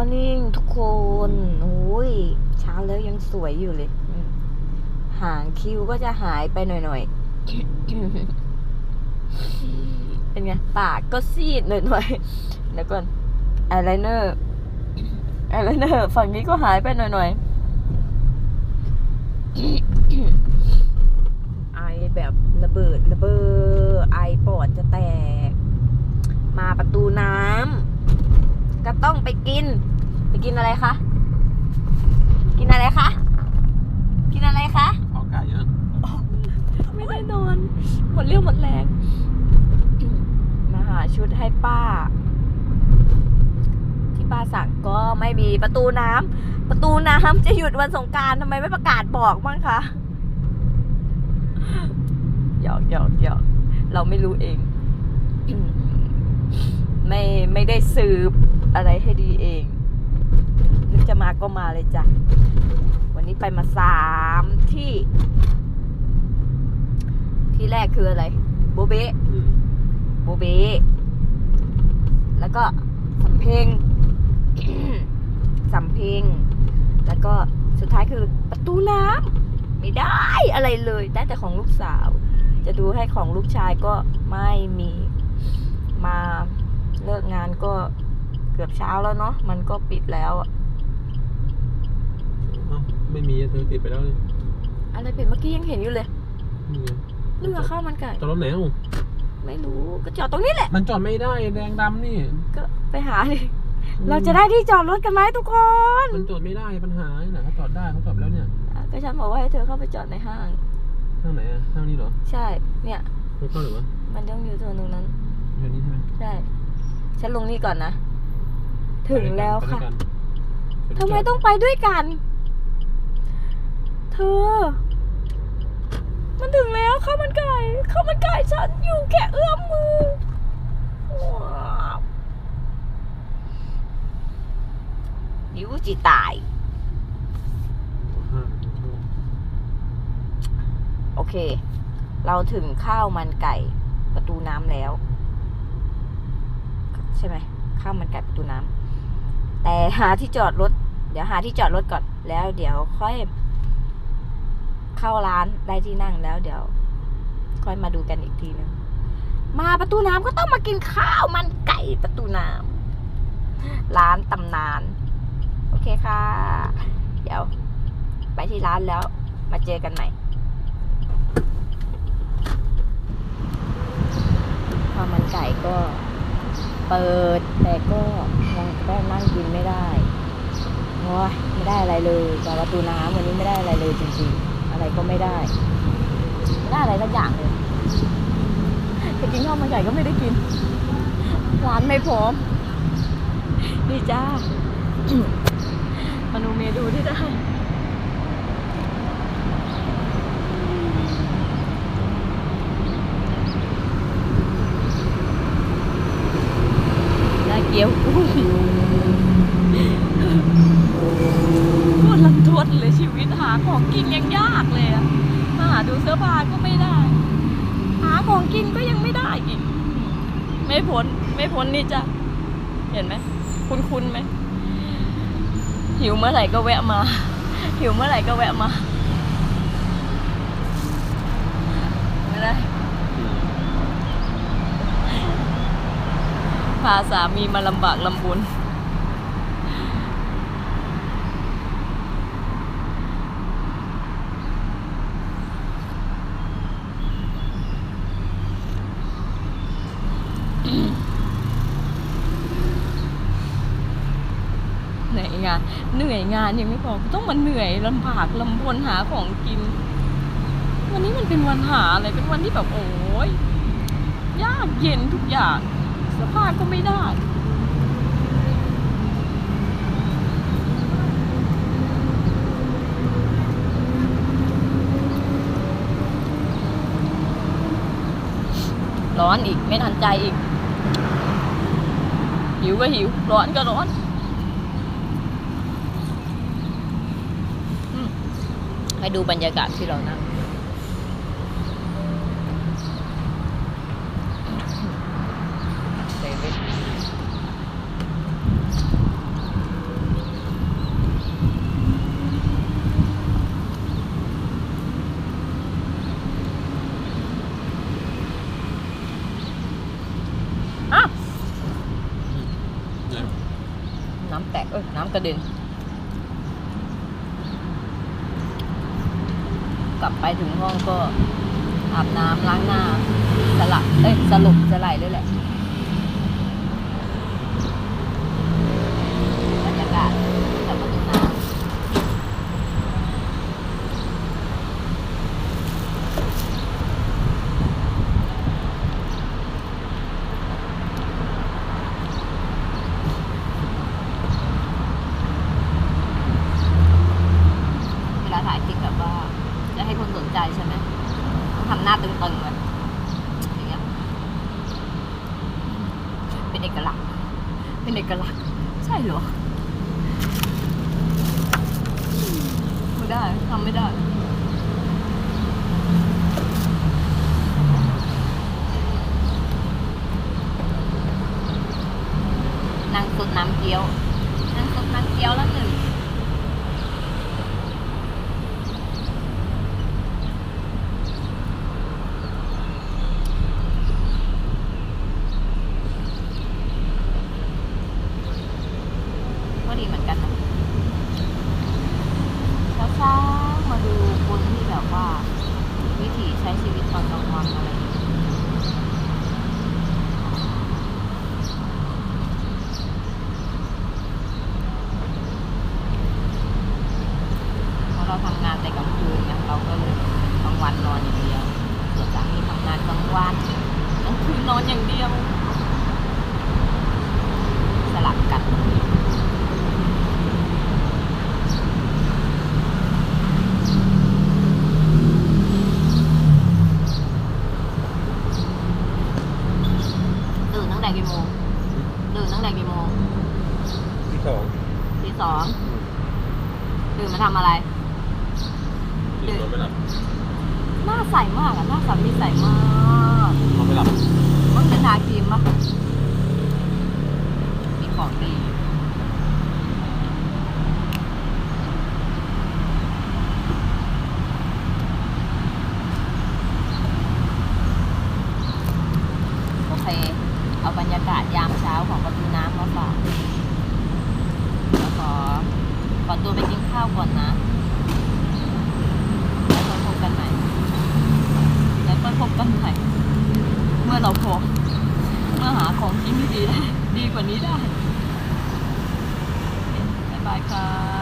morning ทุกคนโอ้ยเช้าแล้วยังสวยอยู่เลยอืมหางคิ้วก็จะหายไปหน่อยๆ เป็นไง ปากก็ซีดหน่อยๆ แล้วก่อนอายไลเนอร์อายไลเนอร์ฝั่งนี้ก็หายไปหน่อยๆ ไอแบบระเบิดระเบ้อไอปอดจะแตก มาประตูน้ำก็ต้องไปกิน กินอะไรคะ กินอะไรคะ กินอะไรคะออกไก่เยอะ ไม่ได้นอน หมดเรี่ยวหมดแรง มาหาชุดให้ป้า ที่ป้าสั่งก็ไม่มีประตูน้ำ ประตูน้ำจะหยุดวันสงกรารทำไมไม่ประกาศบอกบ้างคะหยอกหยอกหยอกเราไม่รู้เอง ไม่ไม่ได้สืบอะไรให้ดีเองนึก จะมาก็มาเลยจ้ะ วันนี้ไปมาสามที่ ที่แรกคืออะไร โบเบะอืมโบเบะแล้วก็สำเพ็งสำเพ็งแล้วก็สุดท้ายคือประตูน้ำไม่ได้อะไรเลย ได้แต่ของลูกสาว จะดูให้ของลูกชายก็ไม่มีมาเลิกงานก็เกือบเช้าแล้วเนาะมันก็ปิดแล้วอะเอ้า ไม่มีเธอติดไปแล้วนี่อะไรปิดเมื่อกี้ยังเห็นอยู่เลยนี่ไงเรือข้าวมันไก่จอดรถไหนอะไม่รู้ก็จอดตรงนี้แหละ มันจอดไม่ได้แดงดำนี่ ก็ไปหาดิเราจะได้ที่จอดรถกันไหมทุกคน มันจอดไม่ได้ปัญหาไหนเขาจอดได้เขาจอดแล้วเนี่ยอะก็ฉันบอกว่าให้เธอเข้าไปจอดในห้างทางไหนอะทางนี้เหรอ ใช่ เนี่ยไม่เข้าหรือวะมันต้องอยู่ตรงนั้นทางนี้ใช่ไหมใช่ ฉันลงนี่ก่อนนะ ถึงแล้วค่ะไปด้วยกันทำไมต้องไปด้วยกัน เธอ มันถึงแล้วข้าวมันไก่ข้าวมันไก่ฉันอยู่แค่เอื้อมมือว้าวนิ้วจีตาย โอเค เราถึงข้าวมันไก่ประตูน้ำแล้ว ใช่ไหมข้าวมันไก่ประตูน้ำแต่หาที่จอดรถ เดี๋ยวหาที่จอดรถก่อนแล้วเดี๋ยวค่อย เข้าร้านได้ที่นั่งแล้วเดี๋ยว ค่อยมาดูกันอีกทีนึงมาประตูน้ำก็ต้องมากินข้าวมันไก่ประตูน้ำร้านตำนาน โอเคค่ะ เดี๋ยว ไปที่ร้านแล้ว มาเจอกันใหม่ข้าวมันไก่ก็เปิดแต่ก็ยังก็นั่งกินไม่ได้โอ้ยไม่ได้อะไรเลยจากประตูน้ำวันนี้ไม่ได้อะไรเลยจริงๆ อะไรก็ไม่ได้ไม่ได้อะไรสักอย่างเลยจะกินข้าวมันไก่ก็ไม่ได้กิน ร้านไม่พร้อมนี่จ้ามนูเมดูที่ได้ได้เกี๊ยวกุ้งโคตรลันทดเลยชีวิตหาของ กินยังยากเลยอะมาหาดูเสื้อผ้าก็ไม่ได้ หาของกินก็ยังไม่ได้อีก ไม่พ้นไม่พ้นนี่จ้ะเห็นไหมคุ้นคุ้นๆไหมหิวเมื่อไหร่ก็แวะมา หิวเมื่อไหร่ก็แวะมาไม่ได้พาสามีมาลำบากลำบุญ เหนื่อยงาน เหนื่อยงานยังไม่พอต้องมาเหนื่อยลำบากลำบนหาของกิน วันนี้มันเป็นวันหาอะไรเป็นวันที่แบบโอ้ยยากเย็นทุกอย่างเสื้อผ้าก็ไม่ได้ร้อนอีกไม่ทันใจอีกหิวก็หิวร้อนก็ร้อน ให้ดูบรรยากาศที่เรานั่งน้ำแตกเอ้ยน้ำกระเด็น กลับไปถึงห้องก็อาบน้ำล้างหน้าสลับเอ้ยสรุปสไลด์เลยแหละ บรรยากาศกับประตูน้ำเวลาถ่ายคลิปแบบว่า จะให้คนสนใจใช่ไหมต้องทำห น้าตึงๆเลยอย่างเงี้ยเป็นเอกลักษณ์ เป็นเอกลักษณ์ ใช่เหรอ ไม่ได้ทำไม่ได้ นั่งสดน้ำเกี๊ยว นั่งสดน้ำเกี๊ยวแล้วหนึ่ง ก็ดีเหมือนกันนะเช้าๆมาดูคนที่ แบบว่าวิถีใช้ชีวิตตอนกลางวันอะไรอย่างเงี้ยเพราะเราทำงานแต่กลางคืนไงเราก็เลยกลางวันนอนอย่างเดียวส่วนสามีทำงานกลางวันกลางคืนนอนอย่างเดียว สลับกัน ตื่นตั้งแต่กี่โมงตื่นตั้งแต่กี่โมง ที่สอง ตีสองตื่นมา ทำอะไรตื่นนอนไม่หลับหน้าใสมากอะหน้าสามีใสมากนอนไม่หลับมันเป็นทาครีมปะมีของดีโอเค เอาบรรยากาศยามเช้าของประตูน้ำมาฝากแล้วขอขอตัวไปกินข้าวก่อนนะ แล้วค่อยพบกันใหม่ แล้วค่อยพบกันใหม่ เมื่อเราพอ เมื่อหาของกินที่ดีได้ ดี กว่านี้ได้บ๊ายบายค่ะ